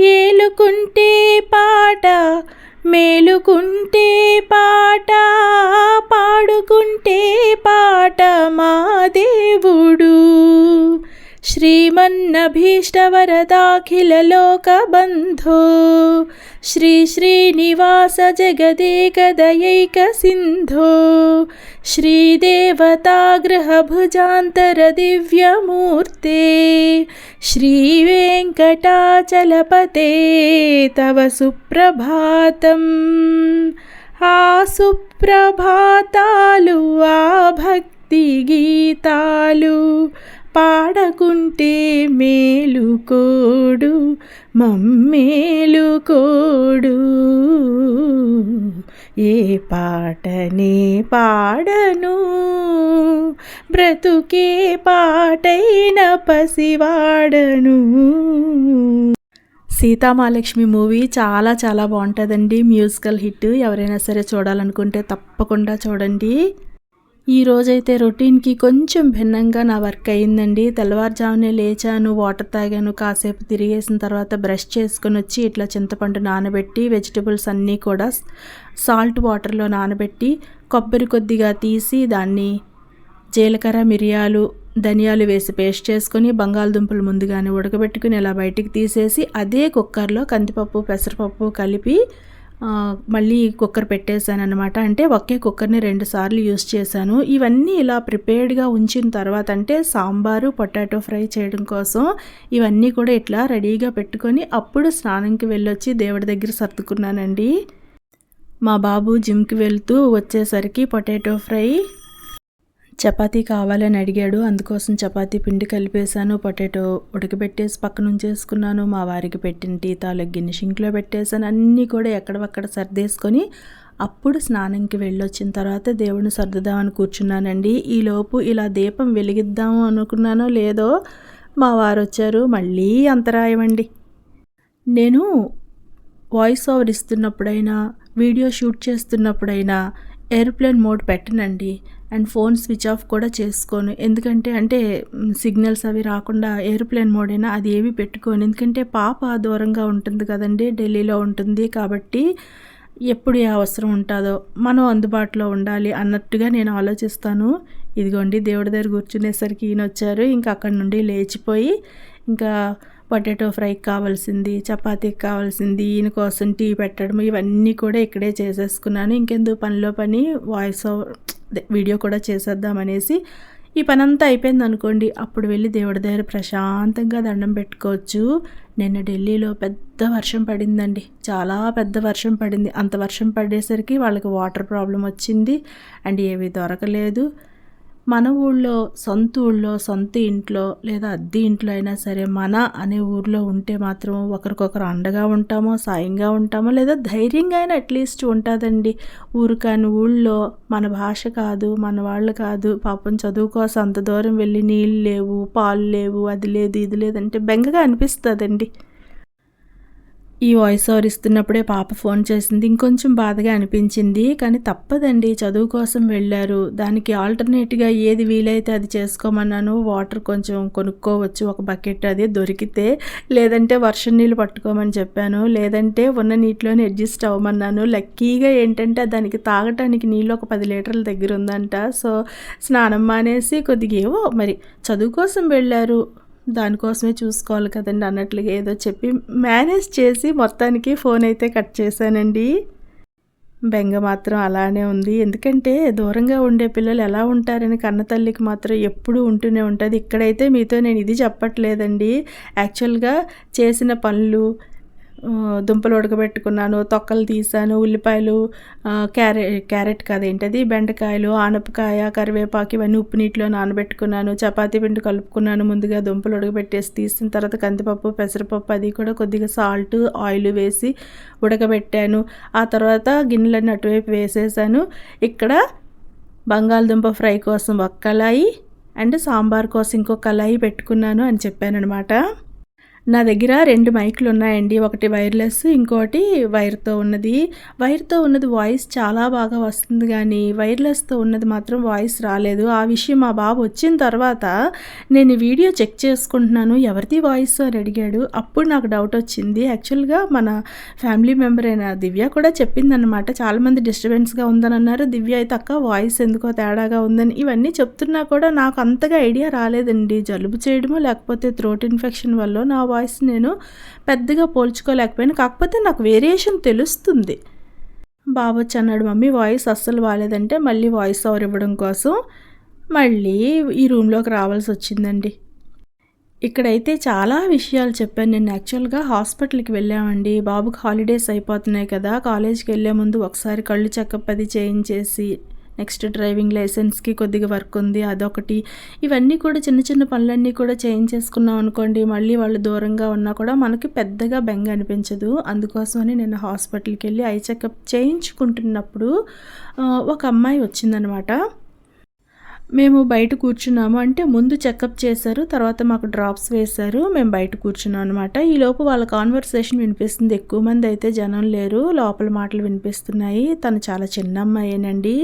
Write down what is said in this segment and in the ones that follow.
ఏలుకుంటే పాట మేలుకుంటే పాట పాడుకుంటే పాట మా దేవుడు. श्रीमन्नभीष्टवरदाखिललोकबन्धो श्रीश्रीनिवास जगदेकदयैकसिन्धो श्रीदेवतागृहभुजान्तरदिव्यमूर्ते श्रीवेङ्कटाचलपते तव सुप्रभातम् ఆ సుప్రభాతాలు ఆ భక్తి గీతాలు పాడకుంటే మేలుకోడు మమ్మేలుకోడు ఏ పాటనే పాడను బ్రతుకే పాటైన పసివాడను. సీతామహాలక్ష్మి మూవీ చాలా చాలా బాగుంటుందండి మ్యూజికల్ హిట్. ఎవరైనా సరే చూడాలనుకుంటే తప్పకుండా చూడండి. ఈ రోజైతే రొటీన్కి కొంచెం భిన్నంగా నా వర్క్ అయిందండి తెల్లవారుజామునే లేచాను వాటర్ తాగాను కాసేపు తిరిగేసిన తర్వాత బ్రష్ చేసుకొని వచ్చి ఇట్లా చింతపండు నానబెట్టి వెజిటబుల్స్ అన్నీ కూడా సాల్ట్ వాటర్లో నానబెట్టి కొబ్బరి కొద్దిగా తీసి దాన్ని జీలకర్ర మిరియాలు ధనియాలు వేసి పేస్ట్ చేసుకొని బంగాళదుంపలు ముందుగానే ఉడకబెట్టుకుని ఇలా బయటికి తీసేసి అదే కుక్కర్లో కందిపప్పు పెసరపప్పు కలిపి మళ్ళీ కుక్కర్ పెట్టేశాను అనమాట అంటే ఒకే కుక్కర్ని రెండు సార్లు యూస్ చేశాను. ఇవన్నీ ఇలా ప్రిపేర్డ్గా ఉంచిన తర్వాత అంటే సాంబారు పొటాటో ఫ్రై చేయడం కోసం ఇవన్నీ కూడా ఇట్లా రెడీగా పెట్టుకొని అప్పుడు స్నానంకి వెళ్ళొచ్చి దేవుడి దగ్గర సర్దుకున్నానండి. మా బాబు జిమ్కి వెళ్తూ వచ్చేసరికి పొటాటో ఫ్రై చపాతీ కావాలని అడిగాడు. అందుకోసం చపాతీ పిండి కలిపేశాను. పొటాటో ఉడకబెట్టేసి పక్కన ఉంచేసుకున్నాను మా వారికి పెట్టిన టీ గిన్నె షింక్లో పెట్టేశాను. అన్నీ కూడా ఎక్కడవక్కడ సర్దేసుకొని అప్పుడు స్నానంకి వెళ్ళొచ్చిన తర్వాత దేవుడిని సర్దుదామని కూర్చున్నానండి. ఈలోపు ఇలా దీపం వెలిగిద్దాము అనుకున్నానో లేదో మా వారు వచ్చారు. మళ్ళీ అంతరాయం అండి నేను వాయిస్ ఓవర్ ఇస్తున్నప్పుడైనా వీడియో షూట్ చేస్తున్నప్పుడైనా ఏరోప్లేన్ మోడ్ పెట్టనండి. అండ్ ఫోన్ స్విచ్ ఆఫ్ కూడా చేసుకోను. ఎందుకంటే అంటే సిగ్నల్స్ అవి రాకుండా ఏరోప్లేన్ మోడ్ అయినా అది ఏవి పెట్టుకోను. ఎందుకంటే పాప దూరంగా ఉంటుంది కదండి ఢిల్లీలో ఉంటుంది కాబట్టి ఎప్పుడు ఏ అవసరం ఉంటుందో మనం అందుబాటులో ఉండాలి అన్నట్టుగా నేను ఆలోచిస్తాను. ఇదిగోండి దేవుడి దగ్గర కూర్చునేసరికి ఈయన వచ్చారు ఇంకా అక్కడి నుండి లేచిపోయి ఇంకా పొటాటో ఫ్రైకి కావాల్సింది చపాతీకి కావాల్సింది ఈయన కోసం టీ పెట్టడం ఇవన్నీ కూడా ఇక్కడే చేసేసుకున్నాను. ఇంకెందుకు పనిలో పని వాయిస్ వీడియో కూడా చేసేద్దామనేసి ఈ పని అంతా అయిపోయింది అనుకోండి. అప్పుడు వెళ్ళి దేవుడి దగ్గర ప్రశాంతంగా దండం పెట్టుకోవచ్చు. నిన్న ఢిల్లీలో పెద్ద వర్షం పడిందండి. చాలా పెద్ద వర్షం పడింది. అంత వర్షం పడేసరికి వాళ్ళకి వాటర్ ప్రాబ్లం వచ్చింది. అండ్ ఏవి దొరకలేదు. మన ఊళ్ళో సొంత ఊళ్ళో సొంత ఇంట్లో లేదా అద్దె ఇంట్లో అయినా సరే మన అనే ఊర్లో ఉంటే మాత్రం ఒకరికొకరు అండగా ఉంటామో సాయంగా ఉంటామో లేదా ధైర్యంగా అయినా అట్లీస్ట్ ఉంటుందండి. ఊరు కాని ఊళ్ళో మన భాష కాదు మన వాళ్ళు కాదు పాపం చదువు కోసం అంత దూరం వెళ్ళి నీళ్ళు లేవు పాలు లేవు అది లేదు ఇది లేదంటే బెంగగా అనిపిస్తుందండి. ఈ వాయిస్ ఓవర్ ఇస్తున్నప్పుడే పాప ఫోన్ చేసింది. ఇంకొంచెం బాధగా అనిపించింది. కానీ తప్పదండి. చదువు కోసం వెళ్ళారు. దానికి ఆల్టర్నేట్గా ఏది వీలైతే అది చేసుకోమన్నాను. వాటర్ కొంచెం కొనుక్కోవచ్చు. ఒక బకెట్ అది దొరికితే. లేదంటే వర్షం నీళ్ళు పట్టుకోమని చెప్పాను. లేదంటే ఉన్న నీటిలోనే అడ్జస్ట్ అవ్వమన్నాను. లక్కీగా ఏంటంటే దానికి తాగటానికి నీళ్ళు ఒక పది లీటర్ల దగ్గర ఉందంట. సో స్నానం మానేసి కొద్దిగా ఏవో మరి చదువు కోసం వెళ్ళారు. దానికోసమే చూసుకోవాలి కదండి అన్నట్లుగా ఏదో చెప్పి మేనేజ్ చేసి మొత్తానికి ఫోన్ అయితే కట్ చేశానండి. బెంగ మాత్రం అలానే ఉంది. ఎందుకంటే దూరంగా ఉండే పిల్లలు ఎలా ఉంటారని కన్నతల్లికి మాత్రం ఎప్పుడూ ఉంటూనే ఉంటుంది. ఇక్కడైతే మీతో నేను ఇది చెప్పట్లేదండి. యాక్చువల్గా చేసిన పనులు దుంపలు ఉడకబెట్టుకున్నాను తొక్కలు తీసాను ఉల్లిపాయలు క్యారెట్ క్యారెట్ కాదేంటది బెండకాయలు ఆనపకాయ కరివేపాకు ఇవన్నీ ఉప్పు నీటిలో నానబెట్టుకున్నాను చపాతీ పిండి కలుపుకున్నాను ముందుగా దుంపలు ఉడకబెట్టేసి తీసిన తర్వాత కందిపప్పు పెసరపప్పు అది కూడా కొద్దిగా సాల్ట్ ఆయిల్ వేసి ఉడకబెట్టాను. ఆ తర్వాత గిన్నెలన్నీ అటువైపు వేసేసాను. ఇక్కడ బంగాళదుంప ఫ్రై కోసం ఒక కళాయి అండ్ సాంబార్ కోసం ఇంకో కళాయి పెట్టుకున్నాను అని చెప్పాను అనమాట నా దగ్గర రెండు మైకులు ఉన్నాయండి. ఒకటి వైర్లెస్ ఇంకోటి వైర్తో ఉన్నది. వైర్తో ఉన్నది వాయిస్ చాలా బాగా వస్తుంది కానీ వైర్లెస్తో ఉన్నది మాత్రం వాయిస్ రాలేదు. ఆ విషయం మా బాబు వచ్చిన తర్వాత నేను వీడియో చెక్ చేసుకుంటున్నాను. ఎవరిది వాయిస్ అని అడిగాడు. అప్పుడు నాకు డౌట్ వచ్చింది. యాక్చువల్గా మన ఫ్యామిలీ మెంబర్ అయిన దివ్య కూడా చెప్పిందనమాట చాలామంది డిస్టర్బెన్స్గా ఉందని అన్నారు. దివ్య అయితే అక్క వాయిస్ ఎందుకో తేడాగా ఉందని. ఇవన్నీ చెప్తున్నా కూడా నాకు అంతగా ఐడియా రాలేదండి. జలుబు చేయడమో లేకపోతే థ్రోట్ ఇన్ఫెక్షన్ వల్ల నా వాయిస్ నేను పెద్దగా పోల్చుకోలేకపోయాను. కాకపోతే నాకు వేరియేషన్ తెలుస్తుంది. బాబు వచ్చి అన్నాడు మమ్మీ వాయిస్ అస్సలు బాగాలేదంటే మళ్ళీ వాయిస్ ఓవర్ ఇవ్వడం కోసం మళ్ళీ ఈ రూమ్లోకి రావాల్సి వచ్చిందండి. ఇక్కడైతే చాలా విషయాలు చెప్పాను. నేను యాక్చువల్గా హాస్పిటల్కి వెళ్ళామండి. బాబుకి హాలిడేస్ అయిపోతున్నాయి కదా. కాలేజ్కి వెళ్ళే ముందు ఒకసారి కళ్ళు చెకప్ అది చేయించేసి నెక్స్ట్ డ్రైవింగ్ లైసెన్స్కి కొద్దిగా వర్క్ ఉంది అదొకటి. ఇవన్నీ కూడా చిన్న చిన్న పనులన్నీ కూడా చేయించేసుకున్నాం అనుకోండి మళ్ళీ వాళ్ళు దూరంగా ఉన్నా కూడా మనకి పెద్దగా బెంగ అనిపించదు. అందుకోసమని నేను హాస్పిటల్కి వెళ్ళి ఐ చెకప్ చేయించుకుంటున్నప్పుడు ఒక అమ్మాయి వచ్చిందనమాట. మేము బయట కూర్చున్నాము. అంటే ముందు చెకప్ చేశారు తర్వాత మాకు డ్రాప్స్ వేశారు. మేము బయట కూర్చున్నాం అనమాట ఈ లోపు వాళ్ళ కాన్వర్సేషన్ వినిపిస్తుంది. ఎక్కువ మంది అయితే జనం లేరు. లోపల మాటలు వినిపిస్తున్నాయి. తను చాలా చిన్న అమ్మాయేనండి.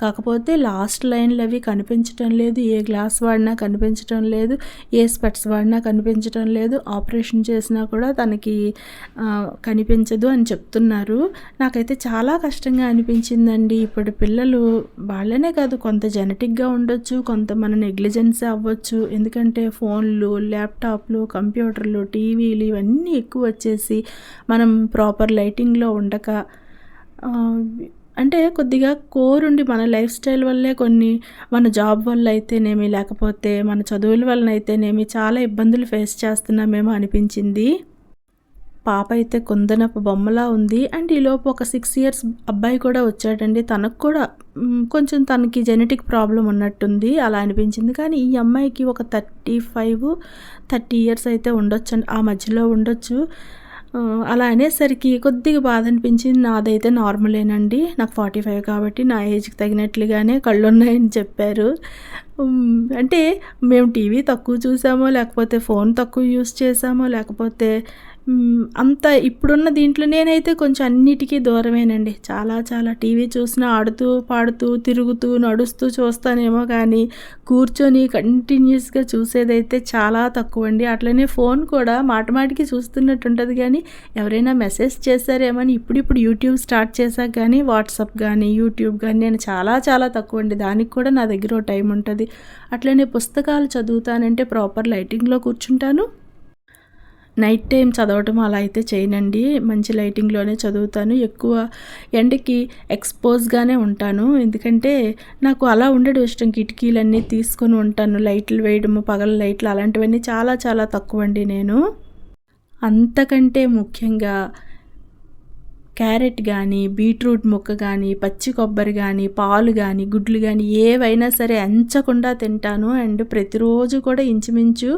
కాకపోతే లాస్ట్ లైన్లు అవి కనిపించడం లేదు. ఏ గ్లాస్ వాడినా కనిపించడం లేదు. ఏ స్పెట్స్ వాడినా కనిపించడం లేదు. ఆపరేషన్ చేసినా కూడా తనకి కనిపించదు అని చెప్తున్నారు. నాకైతే చాలా కష్టంగా అనిపించిందండి. ఇప్పుడు పిల్లలు వాళ్ళనే కాదు కొంత జెనటిక్గా ఉండదు ఉండొచ్చు కొంత మన నెగ్లిజెన్స్ అవ్వచ్చు. ఎందుకంటే ఫోన్లు ల్యాప్టాప్లు కంప్యూటర్లు టీవీలు ఇవన్నీ ఎక్కువ వచ్చేసి మనం ప్రాపర్ లైటింగ్లో ఉండక అంటే కొద్దిగా కోరుండి మన లైఫ్ స్టైల్ వల్లే కొన్ని మన జాబ్ వల్ల అయితేనేమి లేకపోతే మన చదువుల వలన అయితేనేమి చాలా ఇబ్బందులు ఫేస్ చేస్తున్నామేమో అనిపించింది. పాప అయితే కొందనపు బొమ్మలా ఉంది. అండ్ ఈలోపు ఒక సిక్స్ ఇయర్స్ అబ్బాయి కూడా వచ్చాడండి. తనకు కూడా కొంచెం తనకి జెనెటిక్ ప్రాబ్లం ఉన్నట్టుంది అలా అనిపించింది. కానీ ఈ అమ్మాయికి ఒక థర్టీ ఫైవ్ థర్టీ ఇయర్స్ అయితే ఉండొచ్చు ఆ మధ్యలో ఉండొచ్చు. అలా అనేసరికి కొద్దిగా బాధ అనిపించింది. నాదైతే నార్మలేనండి. నాకు ఫార్టీ ఫైవ్ కాబట్టి నా ఏజ్కి తగినట్లుగానే కళ్ళు ఉన్నాయని చెప్పారు అంటే మేము టీవీ తక్కువ చూసామో లేకపోతే ఫోన్ తక్కువ యూస్ చేసామో లేకపోతే అంత ఇప్పుడున్న దీంట్లో నేనైతే కొంచెం అన్నిటికీ దూరమేనండి. చాలా చాలా టీవీ చూసినా ఆడుతూ పాడుతూ తిరుగుతూ నడుస్తూ చూస్తానేమో కానీ కూర్చొని కంటిన్యూస్గా చూసేదైతే చాలా తక్కువ అండి అట్లనే ఫోన్ కూడా మాటమాటికి చూస్తున్నట్టు ఉంటుంది కానీ ఎవరైనా మెసేజ్ చేశారేమని ఇప్పుడిప్పుడు యూట్యూబ్ స్టార్ట్ చేశాక కానీ వాట్సాప్ కానీ యూట్యూబ్ కానీ నేను చాలా చాలా తక్కువ అండి దానికి కూడా నా దగ్గర టైం ఉంటుంది. అట్లనే పుస్తకాలు చదువుతానంటే ప్రాపర్ లైటింగ్లో కూర్చుంటాను. నైట్ టైం చదవటం అలా అయితే చేయనండి. మంచి లైటింగ్లోనే చదువుతాను. ఎక్కువ ఎండకి ఎక్స్పోజ్గానే ఉంటాను. ఎందుకంటే నాకు అలా ఉండడం ఇష్టం. కిటికీలన్నీ తీసుకొని ఉంటాను. లైట్లు వేయడము పగల లైట్లు అలాంటివన్నీ చాలా చాలా తక్కువ అండి నేను. అంతకంటే ముఖ్యంగా క్యారెట్ కానీ బీట్రూట్ ముక్క కానీ పచ్చి కొబ్బరి కానీ పాలు కానీ గుడ్లు కానీ ఏవైనా సరే ఎంచకుండా తింటాను. అండ్ ప్రతిరోజు కూడా ఇంచుమించు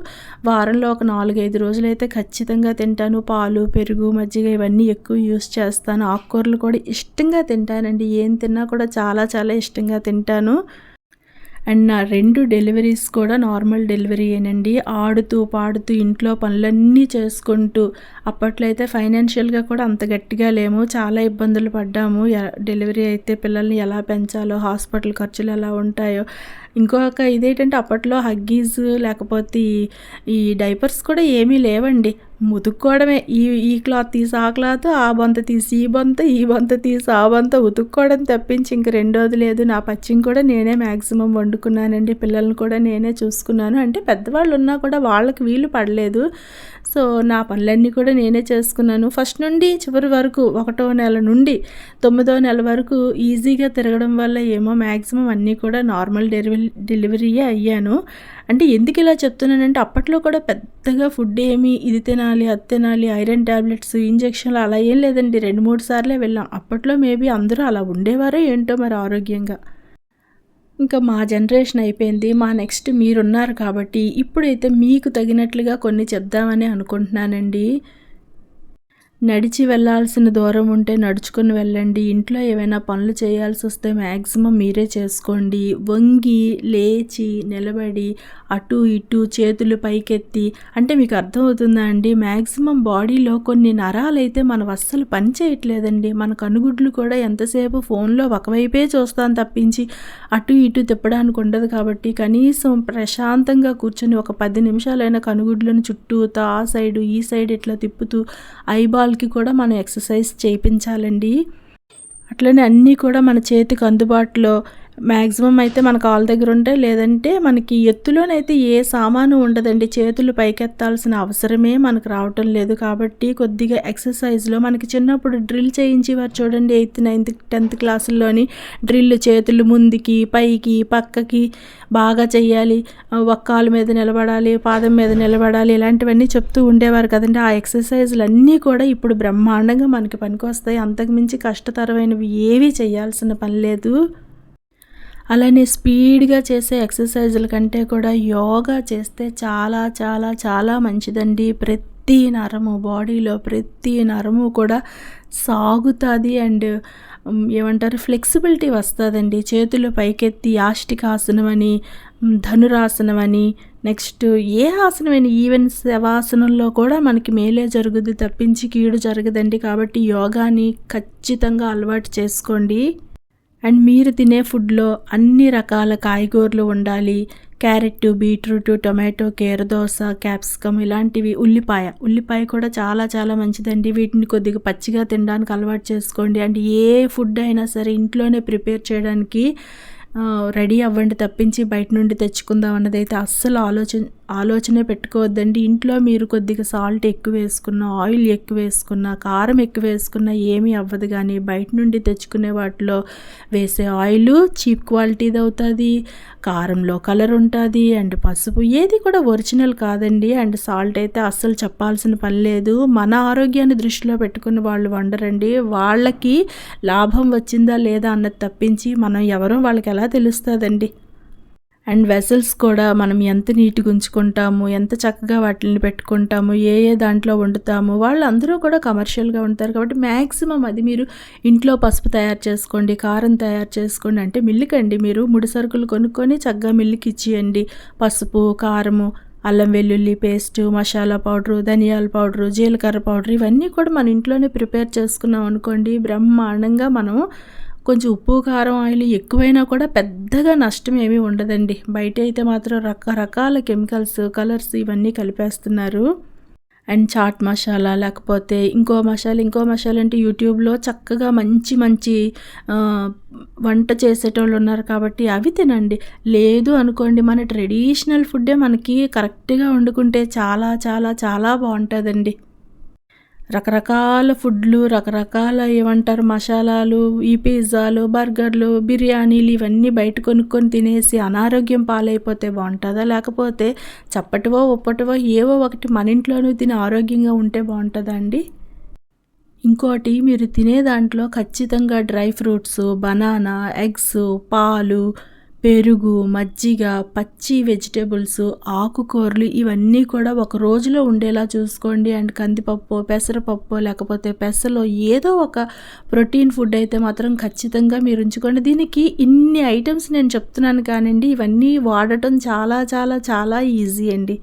వారంలో ఒక నాలుగైదు రోజులైతే ఖచ్చితంగా తింటాను. పాలు పెరుగు మజ్జిగ ఇవన్నీ ఎక్కువ యూస్ చేస్తాను. ఆకుకూరలు కూడా ఇష్టంగా తింటానండి. ఏం తిన్నా కూడా చాలా చాలా ఇష్టంగా తింటాను. అండ్ నా రెండు డెలివరీస్ కూడా నార్మల్ డెలివరీ ఏనండి. ఆడుతూ పాడుతూ ఇంట్లో పనులన్నీ చేసుకుంటూ అప్పట్లో అయితే ఫైనాన్షియల్గా కూడా అంత గట్టిగా లేము. చాలా ఇబ్బందులు పడ్డాము. డెలివరీ అయితే పిల్లల్ని ఎలా పెంచాలో హాస్పిటల్ ఖర్చులు ఎలా ఉంటాయో ఇంకొక ఇదేంటంటే అప్పట్లో హగ్గీస్ లేకపోతే ఈ డైపర్స్ కూడా ఏమీ లేవండి. ఉతుక్కోవడమే. ఈ ఈ క్లాత్ తీసి ఆ క్లాత్ ఆ బొంత తీసి ఈ బొంత ఈ బొంత తీసి ఆ బొంత ఉతుక్కోవడం తప్పించి ఇంక రెండోది లేదు. నా పచ్చిం కూడా నేనే మ్యాక్సిమం వండుకున్నానండి. పిల్లల్ని కూడా నేనే చూసుకున్నాను. అంటే పెద్దవాళ్ళు ఉన్నా కూడా వాళ్ళకి వీలు పడలేదు. సో నా పనులన్నీ కూడా నేనే చేసుకున్నాను. ఫస్ట్ నుండి చివరి వరకు ఒకటో నెల నుండి తొమ్మిదో నెల వరకు ఈజీగా తిరగడం వల్ల ఏమో మ్యాక్సిమం అన్నీ కూడా నార్మల్ డెలివరీ డెలివరీయే అయ్యాను. అంటే ఎందుకు ఇలా చెప్తున్నానంటే అప్పట్లో కూడా పెద్దగా ఫుడ్ ఏమి ఇది తినాలి అది తినాలి ఐరన్ ట్యాబ్లెట్స్ ఇంజక్షన్లు అలా ఏం లేదండి. రెండు మూడు సార్లే వెళ్ళాం. అప్పట్లో మేబీ అందరూ అలా ఉండేవారో ఏంటో మరి ఆరోగ్యంగా. ఇంకా మా జనరేషన్ అయిపోయింది మా నెక్స్ట్ మీరున్నారు కాబట్టి ఇప్పుడైతే మీకు తగినట్లుగా కొన్ని చెప్దామని అనుకుంటున్నానండి. నడిచి వెళ్ళాల్సిన దూరం ఉంటే నడుచుకుని వెళ్ళండి. ఇంట్లో ఏమైనా పనులు చేయాల్సి వస్తే మ్యాక్సిమం మీరే చేసుకోండి. వంగి లేచి నిలబడి అటు ఇటు చేతులు పైకెత్తి. అంటే మీకు అర్థమవుతుందా అండి? మ్యాక్సిమం బాడీలో కొన్ని నరాలు అయితే మనం అస్సలు పని చేయట్లేదండి. మన కనుగుడ్లు కూడా ఎంతసేపు ఫోన్లో ఒకవైపే చూస్తాం తప్పించి అటు ఇటు తిప్పడానికి ఉండదు కాబట్టి కనీసం ప్రశాంతంగా కూర్చొని ఒక పది నిమిషాలైనా కనుగుడ్లను చుట్టూతో ఆ సైడు ఈ సైడ్ ఇట్లా తిప్పుతూ ఐబాల్ వాళ్ళకి కూడా మనం ఎక్సర్సైజ్ చేయించాలండి. అట్లనే అన్నీ కూడా మన చేతికి అందుబాటులో మ్యాక్సిమం అయితే మన కాళ్ళ దగ్గర ఉంటే లేదంటే మనకి ఎత్తులోనైతే ఏ సామాను ఉండదండి. చేతులు పైకెత్తాల్సిన అవసరమే మనకు రావటం లేదు. కాబట్టి కొద్దిగా ఎక్సర్సైజ్లో మనకి చిన్నప్పుడు డ్రిల్ చేయించేవారు చూడండి ఎయిత్ నైన్త్ టెన్త్ క్లాసుల్లోని డ్రిల్ చేతులు ముందుకి పైకి పక్కకి బాగా చెయ్యాలి ఒక్కాలు మీద నిలబడాలి పాదం మీద నిలబడాలి ఇలాంటివన్నీ చెప్తూ ఉండేవారు కదండి. ఆ ఎక్సర్సైజ్లు అన్నీ కూడా ఇప్పుడు బ్రహ్మాండంగా మనకి పనికొస్తాయి. అంతకుమించి కష్టతరమైనవి ఏవీ చేయాల్సిన పని లేదు. అలానే స్పీడ్గా చేసే ఎక్సర్సైజుల కంటే కూడా యోగా చేస్తే చాలా చాలా చాలా మంచిదండి. ప్రతి నరము బాడీలో ప్రతి నరము కూడా సాగుతుంది అండ్ ఏమంటారు ఫ్లెక్సిబిలిటీ వస్తుందండి. చేతులు పైకెత్తి ఆస్టికాసనం అని ధనురాసనం అని నెక్స్ట్ ఏ ఆసనమైన ఈవెన్ శవాసనంలో కూడా మనకి మేలే జరుగుద్ది తప్పించి కీడు జరగదండి. కాబట్టి యోగాని ఖచ్చితంగా అలవాటు చేసుకోండి. అండ్ మీరు తినే ఫుడ్లో అన్ని రకాల కాయగూరలు ఉండాలి. క్యారెట్ బీట్రూట్ టొమాటో కీరదోస క్యాప్సికమ్ ఇలాంటివి ఉల్లిపాయ. ఉల్లిపాయ కూడా చాలా చాలా మంచిదండి. వీటిని కొద్దిగా పచ్చిగా తినడానికి అలవాటు చేసుకోండి. అండ్ ఏ ఫుడ్ అయినా సరే ఇంట్లోనే ప్రిపేర్ చేయడానికి రెడీ అవ్వండి తప్పించి బయట నుండి తెచ్చుకుందాం అన్నదైతే అస్సలు ఆలోచన ఆలోచనే పెట్టుకోవద్దండి. ఇంట్లో మీరు కొద్దిగా సాల్ట్ ఎక్కువ వేసుకున్న ఆయిల్ ఎక్కువ వేసుకున్న కారం ఎక్కువ వేసుకున్న ఏమీ అవ్వదు కానీ బయట నుండి తెచ్చుకునే వాటిలో వేసే ఆయిల్ చీప్ క్వాలిటీది అవుతుంది కారంలో కలర్ ఉంటుంది అండ్ పసుపు ఏది కూడా ఒరిజినల్ కాదండి. అండ్ సాల్ట్ అయితే అస్సలు చెప్పాల్సిన పని లేదు. మన ఆరోగ్యాన్ని దృష్టిలో పెట్టుకున్న వాళ్ళు వండరండి. వాళ్ళకి లాభం వచ్చిందా లేదా అన్నది తప్పించి మనం ఎవరో వాళ్ళకి ఎలా తెలుస్తుందండి. అండ్ వెసల్స్ కూడా మనం ఎంత నీట్గా ఉంచుకుంటాము ఎంత చక్కగా వాటిని పెట్టుకుంటాము ఏ ఏ దాంట్లో వండుతాము వాళ్ళందరూ కూడా కమర్షియల్గా ఉంటారు కాబట్టి మ్యాక్సిమం అది మీరు ఇంట్లో పసుపు తయారు చేసుకోండి కారం తయారు చేసుకోండి. అంటే మిల్లుకండి మీరు ముడి సరుకులు కొనుక్కొని చక్కగా మిల్లుకి ఇచ్చేయండి. పసుపు కారము అల్లం వెల్లుల్లి పేస్ట్ మసాలా పౌడరు ధనియాల పౌడరు జీలకర్ర పౌడర్ ఇవన్నీ కూడా మన ఇంట్లోనే ప్రిపేర్ చేసుకున్నాం అనుకోండి బ్రహ్మాండంగా మనము కొంచెం ఉప్పు కారం ఆయిల్ ఎక్కువైనా కూడా పెద్దగా నష్టం ఏమీ ఉండదండి. బయట అయితే మాత్రం రకరకాల కెమికల్స్ కలర్స్ ఇవన్నీ కలిపేస్తున్నారు. అండ్ చాట్ మసాలా లేకపోతే ఇంకో మసాలా ఇంకో మసాలా అంటే యూట్యూబ్లో చక్కగా మంచి మంచి వంట చేసేటోళ్ళు ఉన్నారు కాబట్టి అవి తినండి. లేదు అనుకోండి మన ట్రెడిషనల్ ఫుడ్డే మనకి కరెక్ట్గా వండుకుంటే చాలా చాలా చాలా బాగుంటుందండి. రకరకాల ఫుడ్లు రకరకాల ఏమంటారు మసాలాలు ఈ పిజ్జాలు బర్గర్లు బిర్యానీలు ఇవన్నీ బయట కొనుక్కొని తినేసి అనారోగ్యం పాలైపోతే బాగుంటుందా? లేకపోతే చప్పటివో ఉప్పటివో ఏవో ఒకటి మన ఇంట్లోనూ తిని ఆరోగ్యంగా ఉంటే బాగుంటుందా అండి? ఇంకోటి మీరు తినే దాంట్లో ఖచ్చితంగా డ్రై ఫ్రూట్స్ బనానా ఎగ్స్ పాలు పెరుగు మజ్జిగ పచ్చి వెజిటేబుల్స్ ఆకుకూరలు ఇవన్నీ కూడా ఒక రోజులో ఉండేలా చూసుకోండి. అండ్ కందిపప్పు పెసరపప్పు లేకపోతే పెసలో ఏదో ఒక ప్రోటీన్ ఫుడ్ అయితే మాత్రం ఖచ్చితంగా మీరు ఉంచుకోండి. దీనికి ఇన్ని ఐటమ్స్ నేను చెప్తున్నాను కానండి ఇవన్నీ వాడటం చాలా చాలా చాలా ఈజీ అండి.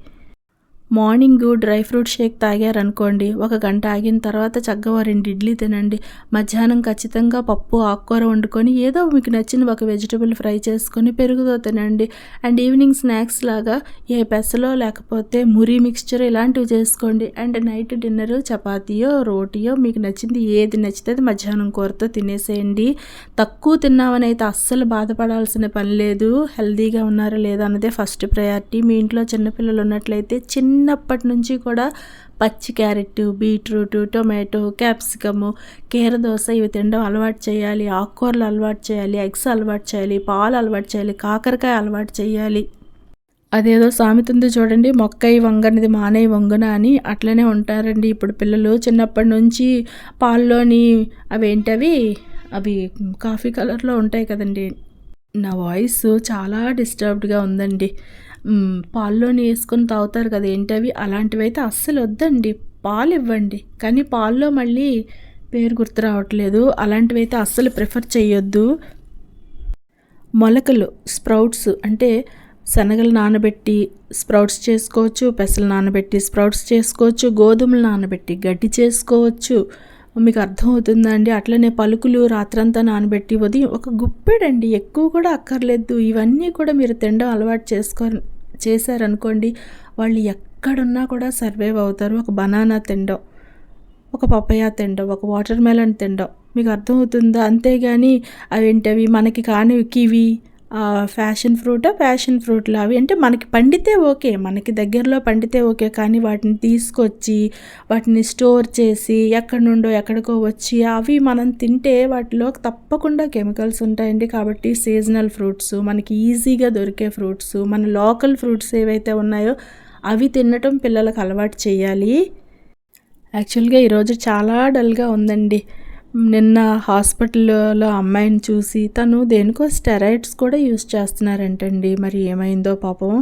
మార్నింగ్ డ్రై ఫ్రూట్ షేక్ తాగారనుకోండి ఒక గంట ఆగిన తర్వాత చక్కగా రెండు ఇడ్లీ తినండి. మధ్యాహ్నం ఖచ్చితంగా పప్పు ఆకుకూర వండుకొని ఏదో మీకు నచ్చిన ఒక వెజిటబుల్ ఫ్రై చేసుకొని పెరుగుతో తినండి. అండ్ ఈవినింగ్ స్నాక్స్ లాగా ఏ పెసలో లేకపోతే మురి మిక్స్చర్ ఇలాంటివి చేసుకోండి. అండ్ నైట్ డిన్నర్ చపాతీయో రోటీయో మీకు నచ్చింది ఏది నచ్చితే మధ్యాహ్నం కూరతో తినేసేయండి. తక్కువ తిన్నామని అయితే అస్సలు బాధపడాల్సిన పని లేదు. హెల్దీగా ఉన్నారా లేదా అన్నదే ఫస్ట్ ప్రయారిటీ. మీ ఇంట్లో చిన్నపిల్లలు ఉన్నట్లయితే చిన్న చిన్నప్పటి నుంచి కూడా పచ్చి క్యారెట్ బీట్రూట్ టొమాటో క్యాప్సికము కీరదోస ఇవి తినడం అలవాటు చేయాలి. ఆకుకూరలు అలవాటు చేయాలి. ఎగ్స్ అలవాటు చేయాలి. పాలు అలవాటు చేయాలి. కాకరకాయ అలవాటు చేయాలి. అదేదో సామెత ఉంది చూడండి. మొక్కయి వంగనిది మానయ్య వంగున అని అట్లనే ఉంటారండి. ఇప్పుడు పిల్లలు చిన్నప్పటి నుంచి పాల్లోని అవేంటవి? అవి కాఫీ కలర్లో ఉంటాయి కదండి. నా వాయిస్ చాలా డిస్టర్బ్డ్గా ఉందండి. పాల్లోని వేసుకొని తాగుతారు కదా ఏంటవి అలాంటివి అయితే అస్సలు వద్దండి. పాలు ఇవ్వండి. కానీ పాల్లో మళ్ళీ పేరు గుర్తు రావట్లేదు. అలాంటివి అయితే అస్సలు ప్రిఫర్ చేయొద్దు మొలకలు స్ప్రౌట్స్ అంటే శనగలు నానబెట్టి స్ప్రౌట్స్ చేసుకోవచ్చు పెసలు నానబెట్టి స్ప్రౌట్స్ చేసుకోవచ్చు గోధుమలు నానబెట్టి గడ్డి చేసుకోవచ్చు. మీకు అర్థమవుతుందా అండి అట్లనే పలుకులు రాత్రంతా నానబెట్టి ఉదయం ఒక గుప్పెడండి. ఎక్కువ కూడా అక్కర్లేదు. ఇవన్నీ కూడా మీరు తినడం అలవాటు చేసుకో చేశారనుకోండి వాళ్ళు ఎక్కడున్నా కూడా సర్వైవ్ అవుతారు. ఒక బనానా తినడం ఒక పపయా తినడం ఒక వాటర్ మెలన్ తినడం. మీకు అర్థమవుతుందా? అంతేగాని అవేంటవి? మనకి కానివి కివి ఫ్యాషన్ ఫ్రూటా ఫ్యాషన్ ఫ్రూట్లు? అవి అంటే మనకి పండితే ఓకే మనకి దగ్గరలో పండితే ఓకే కానీ వాటిని తీసుకొచ్చి వాటిని స్టోర్ చేసి ఎక్కడి నుండో ఎక్కడికో వచ్చి అవి మనం తింటే వాటిలో తప్పకుండా కెమికల్స్ ఉంటాయండి. కాబట్టి సీజనల్ ఫ్రూట్స్ మనకి ఈజీగా దొరికే ఫ్రూట్స్ మన లోకల్ ఫ్రూట్స్ ఏవైతే ఉన్నాయో అవి తినటం పిల్లలకు అలవాటు చేయాలి. యాక్చువల్గా ఈరోజు చాలా డల్గా ఉందండి. నిన్న హాస్పిటల్లో అమ్మాయిని చూసి తను దేనికో స్టెరాయిడ్స్ కూడా యూస్ చేస్తున్నారంటండి. మరి ఏమైందో పాపం.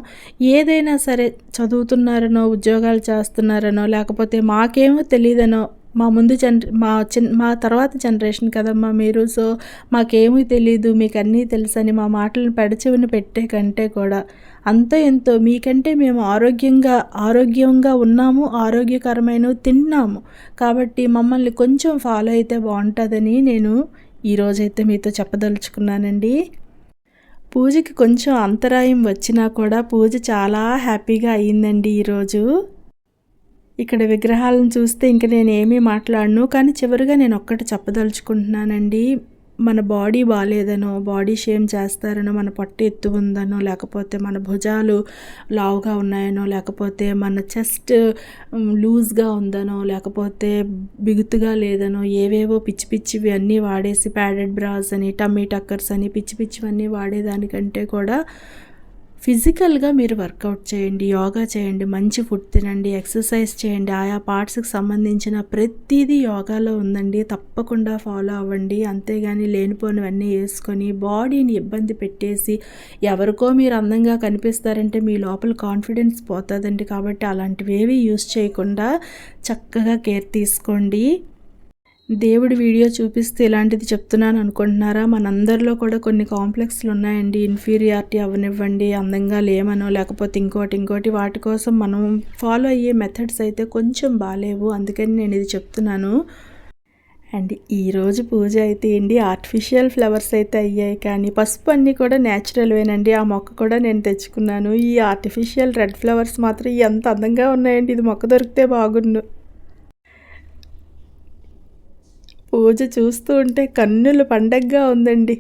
ఏదైనా సరే చదువుతున్నారనో ఉద్యోగాలు చేస్తున్నారనో లేకపోతే మాకేమో తెలియదనో మా ముందు జనరే మా చిన్ మా తర్వాత జనరేషన్ కదమ్మా మీరు. సో మాకేమీ తెలీదు మీకు అన్నీ తెలుసని మా మాటలను పెడచెవిని పెట్టే కంటే కూడా. అంత ఎంతో మీకంటే మేము ఆరోగ్యంగా ఆరోగ్యంగా ఉన్నాము ఆరోగ్యకరమైన తిన్నాము. కాబట్టి మమ్మల్ని కొంచెం ఫాలో అయితే బాగుంటుందని నేను ఈరోజైతే మీతో చెప్పదలుచుకున్నానండి. పూజకి కొంచెం అంతరాయం వచ్చినా కూడా పూజ చాలా హ్యాపీగా అయ్యిందండి ఈరోజు ఇక్కడ విగ్రహాలను చూస్తే ఇంక నేను ఏమీ మాట్లాడను కానీ చివరిగా నేను ఒక్కటి చెప్పదలుచుకుంటున్నానండి. మన బాడీ బాగాలేదనో బాడీ షేమ్ చేస్తారనో మన పొట్ట ఎత్తు ఉందనో లేకపోతే మన భుజాలు లావుగా ఉన్నాయనో లేకపోతే మన చెస్ట్ లూజ్గా ఉందనో లేకపోతే బిగుతుగా లేదనో ఏవేవో పిచ్చి పిచ్చివి అన్నీ వాడేసి ప్యాడెడ్ బ్రాస్ అని టమ్మీ టక్కర్స్ అని పిచ్చి పిచ్చివన్నీ వాడేదానికంటే కూడా ఫిజికల్గా మీరు వర్కౌట్ చేయండి యోగా చేయండి మంచి ఫుడ్ తినండి ఎక్సర్సైజ్ చేయండి. ఆయా పార్ట్స్కి సంబంధించిన ప్రతిదీ యోగాలో ఉందండి. తప్పకుండా ఫాలో అవ్వండి. అంతేగాని లేనిపోనివన్నీ వేసుకొని బాడీని ఇబ్బంది పెట్టేసి ఎవరికో మీరు అందంగా కనిపిస్తారంటే మీ లోపల కాన్ఫిడెన్స్ పోతుందండి. కాబట్టి అలాంటివి ఏవి యూస్ చేయకుండా చక్కగా కేర్ తీసుకోండి. దేవుడి వీడియో చూపిస్తే ఇలాంటిది చెప్తున్నాను అనుకుంటున్నారా? మనందరిలో కూడా కొన్ని కాంప్లెక్స్లు ఉన్నాయండి. ఇన్ఫీరియారిటీ అవనివ్వండి అందంగా లేమనో లేకపోతే ఇంకోటి ఇంకోటి. వాటి కోసం మనం ఫాలో అయ్యే మెథడ్స్ అయితే కొంచెం బాగాలేవు అందుకని నేను ఇది చెప్తున్నాను. అండ్ ఈరోజు పూజ అయితే ఏంటి? ఆర్టిఫిషియల్ ఫ్లవర్స్ అయితే అయ్యాయి. కానీ పసుపు అన్నీ కూడా న్యాచురల్వేనండి ఆ మొక్క కూడా నేను తెచ్చుకున్నాను. ఈ ఆర్టిఫిషియల్ రెడ్ ఫ్లవర్స్ మాత్రం ఎంత అందంగా ఉన్నాయండి. ఇది మొక్క దొరికితే బాగుండు. పూజ చూస్తూ ఉంటే కన్నుల పండగగా ఉందండి.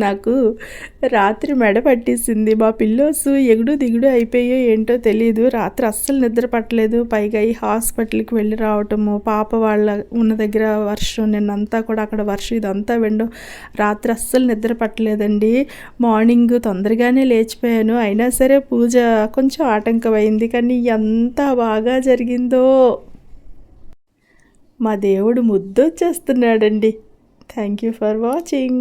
నాకు రాత్రి మెడ పట్టేసింది. మా పిల్లోస్ ఎగుడు దిగుడు అయిపోయో ఏంటో తెలియదు రాత్రి అస్సలు నిద్ర పట్టలేదు. పైగా ఈ హాస్పిటల్కి వెళ్ళి రావటము పాప వాళ్ళ ఉన్న దగ్గర వర్షం నిన్నంతా కూడా అక్కడ వర్షం ఇదంతా వెండం రాత్రి అస్సలు నిద్ర పట్టలేదండి. మార్నింగ్ తొందరగానే లేచిపోయాను. అయినా సరే పూజ కొంచెం ఆటంకమైంది. కానీ ఎంత బాగా జరిగిందో! మా దేవుడు ముద్దొచ్చేస్తున్నాడండి. Thank you for watching